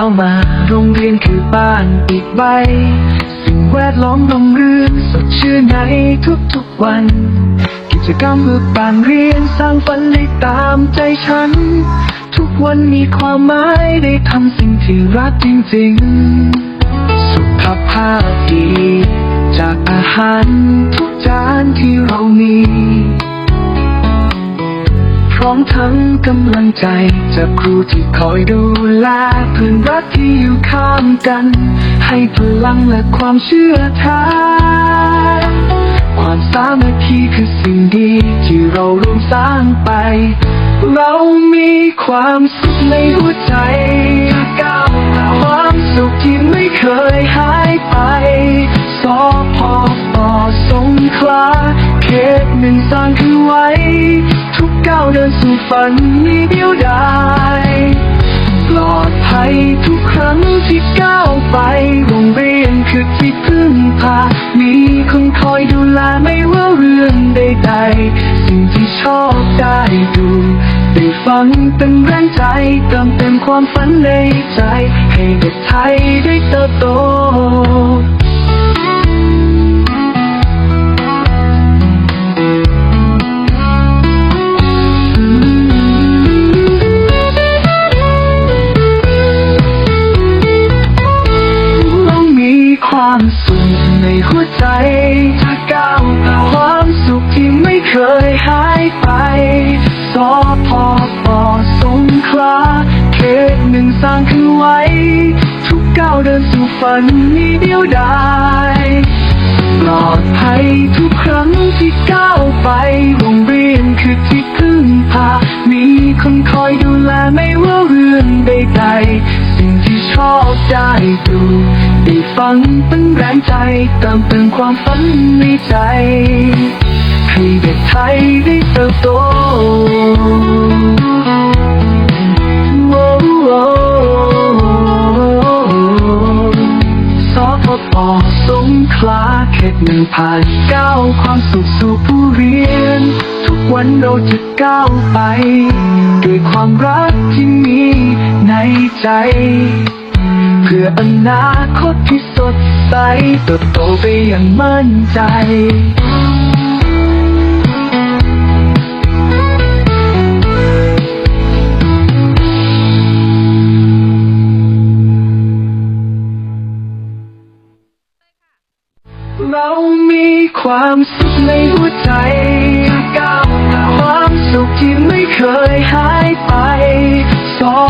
าวมา โรงเรียนคือบ้านอีกใบ สิ่งแวดล้อมลมรื่นสดชื่นในทุกๆวัน กิจกรรมเพื่อการเรียนสร้างฝันได้ตามใจฉัน ทุกวันมีความหมายได้ทำสิ่งที่รักจริงๆ สุขภาพดีจากอาหาร อมทั้งกำลังใจ จากครูที่คอยดูแลเพื่อนรักที่อยู่ข้างกัน ให้พลังและความเชื่อแท้ความสามัคคีคือสิ่งดีที่เราร่วมสร้างไป เรามีความสุขในหัวใจก้าวความสุขที่ไม่เคยหายไป ฝันมีเดียวดายปลอดภัยทุกครั้งที่ก้าวไปโรงเรียนคือที่พึ่งพา มีคนคอยดูแลไม่ว่าเรื่องใดๆ สิ่งที่ชอบได้ดูได้ฟังเป็นแรงใจเติมเต็มความฝันในใจ ให้เด็กไทยได้เติบโต ใจถ้าก้าวหน้าความสุขที่ไม่เคยหายไปสอพอปอสงขลาเขตหนึ่งสร้างขึ้นไว้ ทุกก้าวเดินสู่ฝันมีเดียวดายปลอดภัยทุกครั้งที่ก้าวไปโรงเรียนคือที่พึ่งพา มีคนคอยดูแลไม่ว่าเรื่องใดๆสิ่งที่ชอบได้ดู ได้ฟังเป็นแรงใจเติมเต็มความฝันในใจ ให้เด็กไทยได้เติบโตโอ้โอ้สพปสงขลาเขตหนึ่งผ่านก้าวความสุขสู่ผู้เรียน ทุกวันเราจะก้าวไป ด้วยความรักที่มีในใจ พื่ออนาคตที่สดใสเติบโตไปอย่างมั่นใจเรามีความสุขในหัวใจก้าวหน้าความสุขที่ไม่เคยหายไปสอพ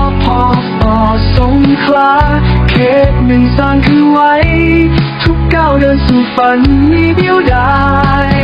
ตหนึ่งสร้างขึ้นไว้ ทุกก้าวเดินสู่ฝันมีเดียวดาย